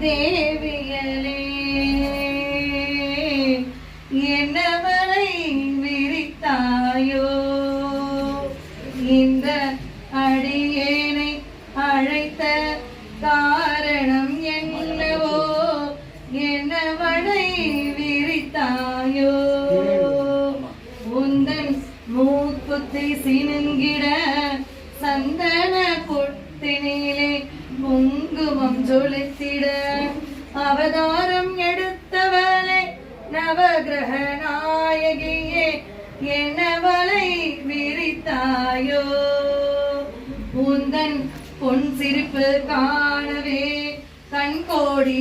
தேவிகளே என்னவரை விரித்தாயோ? இந்த அடியேனை அழைத்த காரணம் என்னவோ? என்னவனை விரித்தாயோ? உந்தன் மூக்குத்தி சினுங்கிட சந்தன பொட்டினிலே குங்குமம் ஜொலி அவதாரம் எடுத்தவளே நவகிரக நாயகியே என்னவளை விரித்தாயோ? உந்தன் பொன் சிரிப்பு காணவே கண் கோடி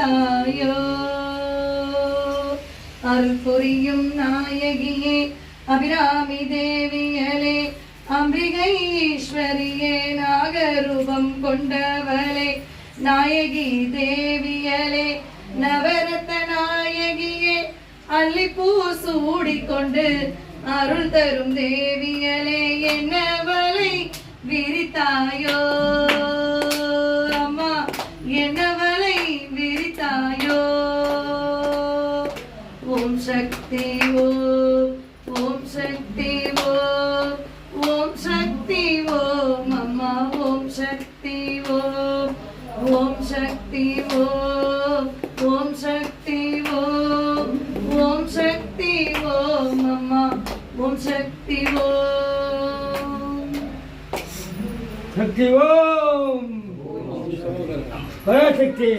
தாயோ? அருள் புரியும் நாயகியே அபிராமி தேவியலே அம்பிகை ஈஸ்வரியே நாகரூபம் கொண்டவளே நாயகி தேவியலே நவரத்த நாயகியே அல்லிப்பூ சூடிக்கொண்டு அருள் தரும் தேவியலே என்னவளை விரித்தாயோ? சக்தி ஓ ஓம் சக்தி ஓ ஓம் சக்தி ஓம் அம்மா ஓம் சக்தி ஓ ஓம் சக்தி ஓ ஓம் சக்தி ஓ ஓம் சக்தி ஓம் அம்மா ஓம் சக்தி ஓம் சக்தி ஓம் பராசக்தி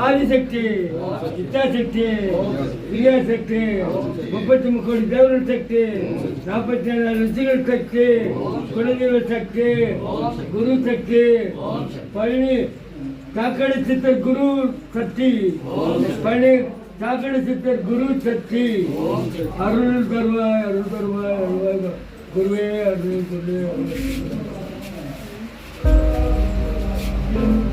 ஆதிசக்தி இத்தாசக்தி பிரியா சக்தி முப்பத்தி முக்கோடி தேவர்கள் சக்தி நாற்பத்தி ஏழு ரிஷிகள் சக்தி குலதெய்வ சக்தி குரு சக்தி பழனி காக்கடை சித்தர் குரு சக்தி பழனி காக்கடை சித்தர் குரு சக்தி அருள் தருவாய் அருள் தருவாய் அருள்வாய் குருவே அருள் குருவே Thank you.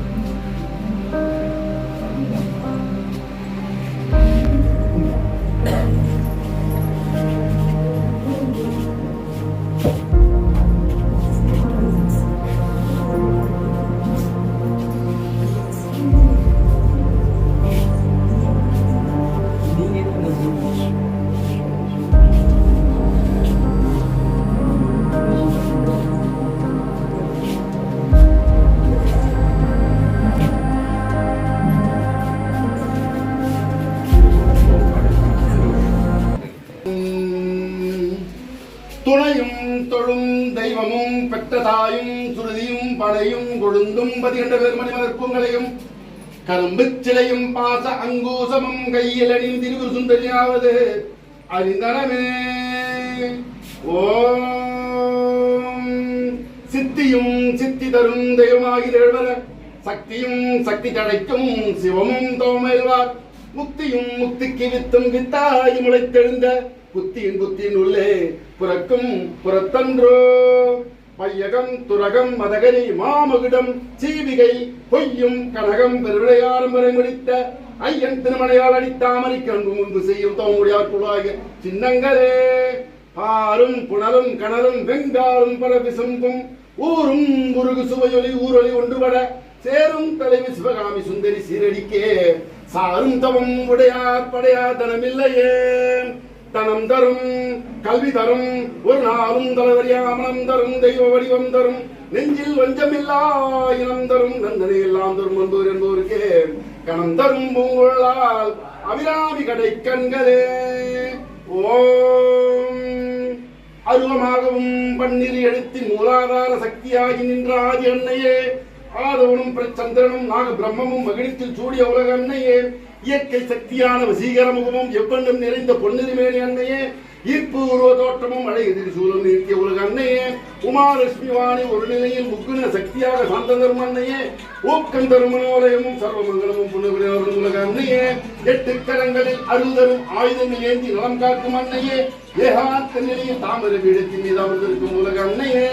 கொழுந்தும் பதிகண்ட பெருமணி மலர்ப்பூங்களையும் கரும்பு சிலையும் பாச அங்கூசமும் கையில் அணியும் திருவுரு சுந்தரியாவது அறிந்தனமே ஓம். சித்தியும் சித்தி தரும் தெய்வமாகி எழுவர சக்தியும் சக்தி கிடைக்கும் சிவமும் தோமேல்வார். முக்தியும் முக்திக்கு வித்தும் வித்தாய் முளைத்தெழுந்த புத்தியின் புத்தியின் உள்ளே புறக்கும் புறத்தன்றோ. பையகம் துரகம் மதகரி மாமகுடம் சீவிகை பொய்யும் கனகம் பெருவிளையாரம் வரை முடித்த ஐயன் திருமணையால் அடித்தாமரை கண்பு முன்பு செய்யும் தோமுடியார் குழாய சின்னங்களே. பாரும் புனலும் கணலும் வெங்காரும் பரபிசம்பும் ஊரும் முருகு சுவையொலி ஊரொலி ஒன்றுபட சேரும் தலைவி சிவகாமி சுந்தரி சீரடிக்கே. சாரும் தவம் உடையார் படையார் தனமில்லையே. தனம் தரும் கல்வி தரும் ஒரு நாளும் தலைவரியாமலம் தரும் தெய்வ வடிவம் தரும் நெஞ்சில் வஞ்சமில்லா இனம் தரும் நந்தனை எல்லாம் தரும் வந்தோர் என்போருக்கே கணம் தரும் பூங்குழலால் அபிராமி கடை கண்களே. ஓம். அருவமாகவும் பன்னிரு எழுத்தின் மூலாதார சக்தியாகி நின்ற ஆதி அன்னையே ஆதவனும் பிரச்சந்திரனும் நாக பிரம்மமும் மகிழ்ச்சியில் சூடிய உலக அன்னையே இயற்கை சக்தியான வசீகர முகமும் எவ்வளவு நிறைந்த பொன்னிருமேனி அன்னையே ஈர்ப்பு உருவ தோற்றமும் அழகிரி சூழல் நீக்கிய உலக அன்னையே உமாலட்சுமி வாணி ஒரு நிலையில் முக்குண சக்தியாக சாந்த தரும் அன்னையே ஊக்கம் தருமனோலயமும் சர்வமங்கலமும் புனவினரும் உலக அன்னையே எட்டு கரங்களில் அருள்தரும் ஆயுதம் ஏந்தி நலம் காக்கும் அன்னையே ஏகாந்த நிலையில் தாமர பீடத்தின் மீது அமர்ந்திருக்கும் உலக அன்னையே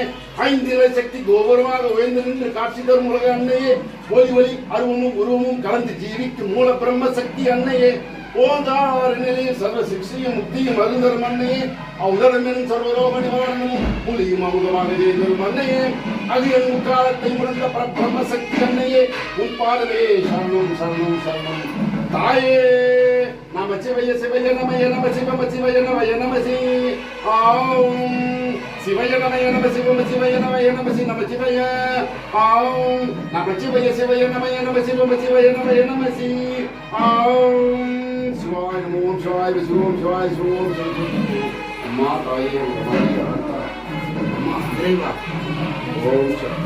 ஐந்திர சக்தி கோபுரமாக உயர்ந்து நின்று காட்சி தரும் உலக அன்னையே ஒலி ஒலி அருவமும் உருவமும் கலந்து ஜீவிக்கும் மூல பிரம்ம சக்தி அன்னையே ஓதார சர்வ சிக்ஷையும் முக்தியும் அருந்தரும் அன்னையே. அவுதரமெனும் சர்வரோக நிவாரணமும் புலியும் அமுதமாக தேர்ந்தரும் அன்னையே. அகிலன் முக்காலத்தை முழந்த பிரம்ம சக்தி அன்னையே. உன் பாதமே சரணம் சரணம் சரணம். தாயே நம சிவய சிவய நமய நம சிவம சிவய நமய நம ஆம். சிவய நமய நம சிவம சிவய நமய நம நம சிவய. ஆம். நம சிவய சிவய நமய நம சிவம சிவய நமய ஆம். சிவாய நமோ ஓம் சிவாய சிவோம் சிவாய சிவோம் அம்மா தாயே உம்மை அம்மா இறைவா ஓம் சக்தி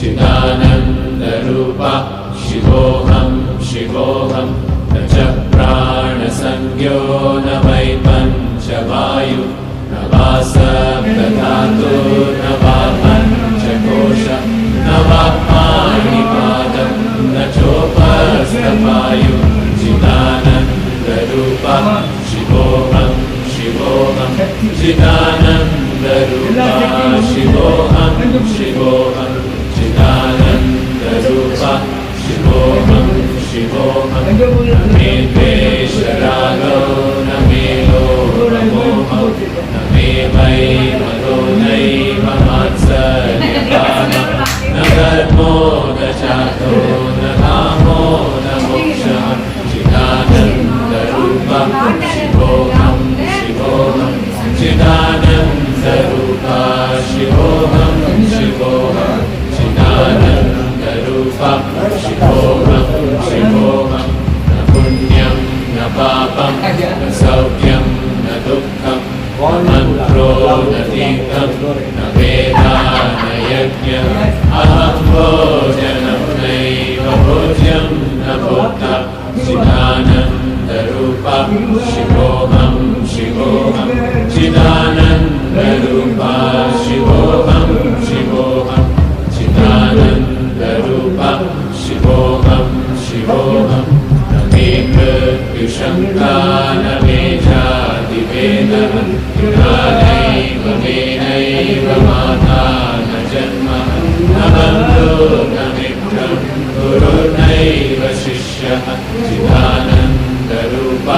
चिदानन्दरूपा शिवोऽहं शिवोऽहं। न च प्राणसंज्ञो न वै पञ्चवायु। न वा सप्तधातु न वा पञ्चकोश। न वा पाणिपादं, न चोपस्तपायु चिदानन्दरूपा। शिवोऽहं शिवोऽहं। चिदानन्दरूपा। शिवोऽहं शिवोऽहं। Name Vishra Raghav Name Lord Mohammed मन्त्रो न तीर्थं न वेदा न यज्ञः अहं भोजनं नैव भोज्यं न भोक्ता चिदानन्दरूपा शिवोऽहं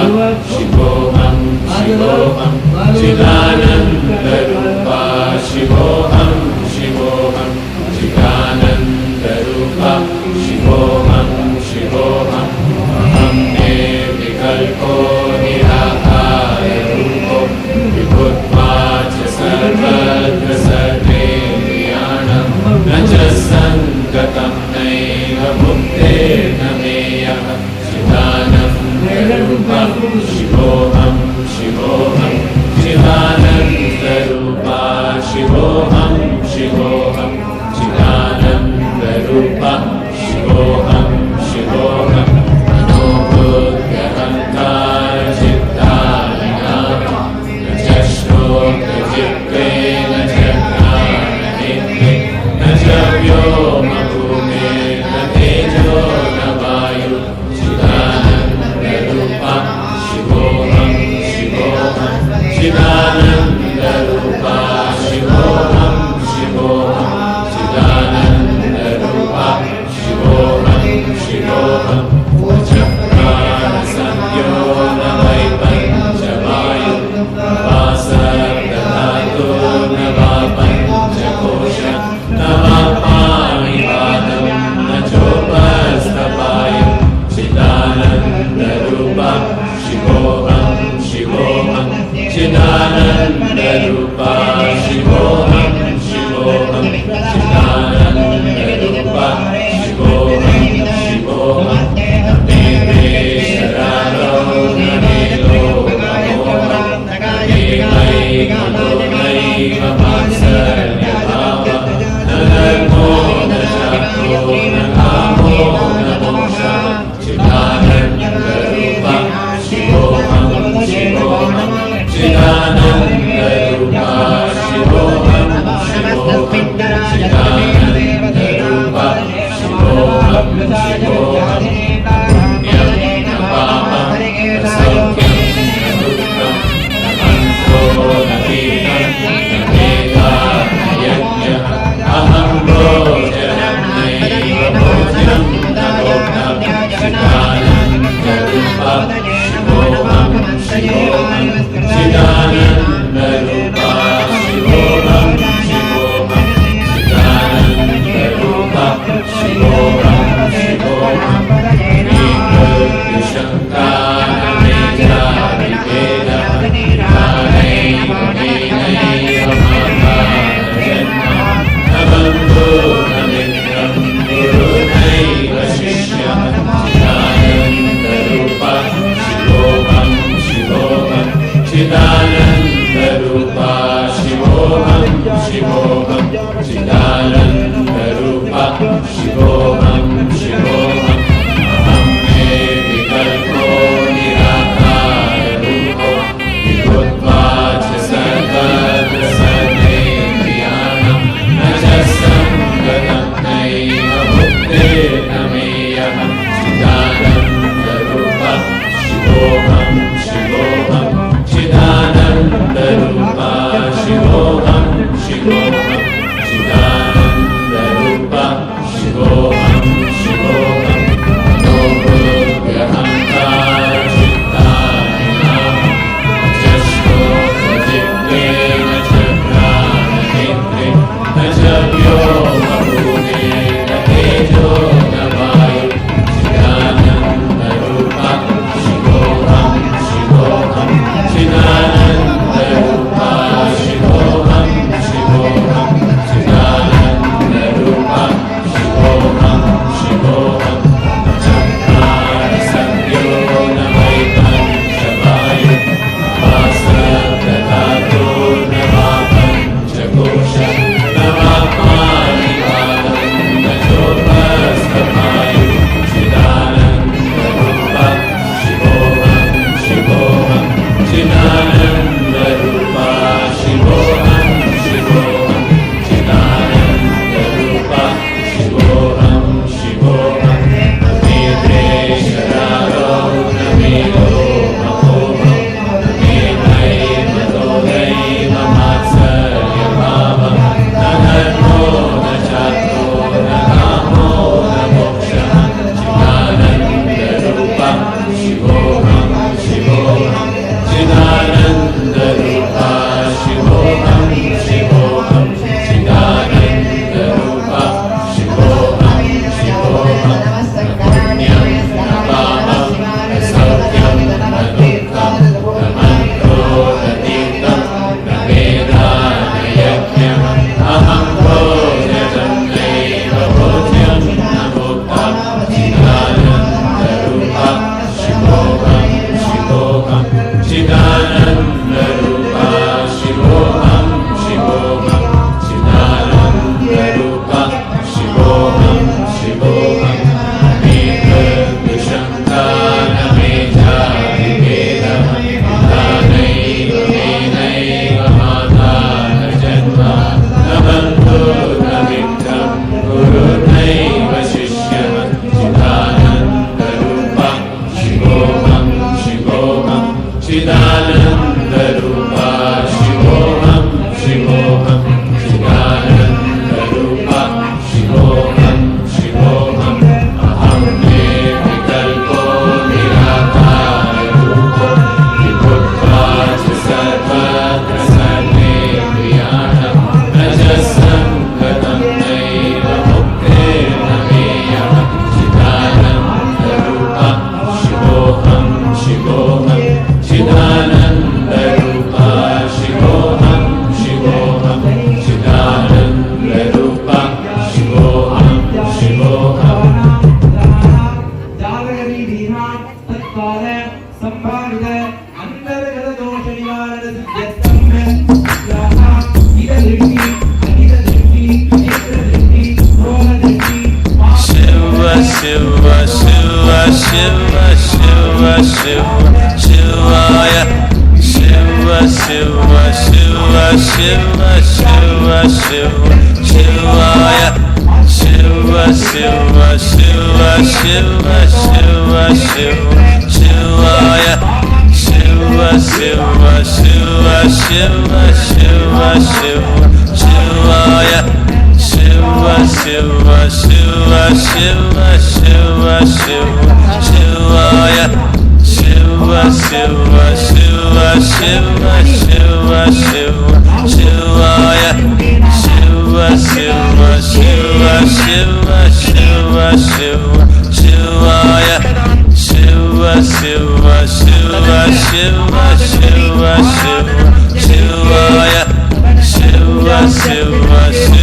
Shivoham, Shivoham, Shivoham, चिदानन्दरूपा Amen. night. Shiva, Shiva, Shiva, Shiva, Shiva, Shivaya. Shiva, Shiva, Shiva, Shiva, Shiva, Shiva, Shivaya. Shiva, Shiva, Shiva, Shiva, Shiva, Shiva, Shivaya. Shiva, Shiva, Shiva, Shiva, Shiva, Shiva, Shivaya. Shiva, Shiva, Shiva, Shiva, Shiva, Shiva, Shivaya. Shiva, Shiva, Shiva, Shiva, Shiva, Shiva, Shivaya. Shiva, Shiva, Shiva, Shiva, Shiva, Shiva, Shivaya. Shiva, Shiva, Shiva, Shiva, Shiva, Shiva, Shivaya. Shiva, Shiva, Shiva,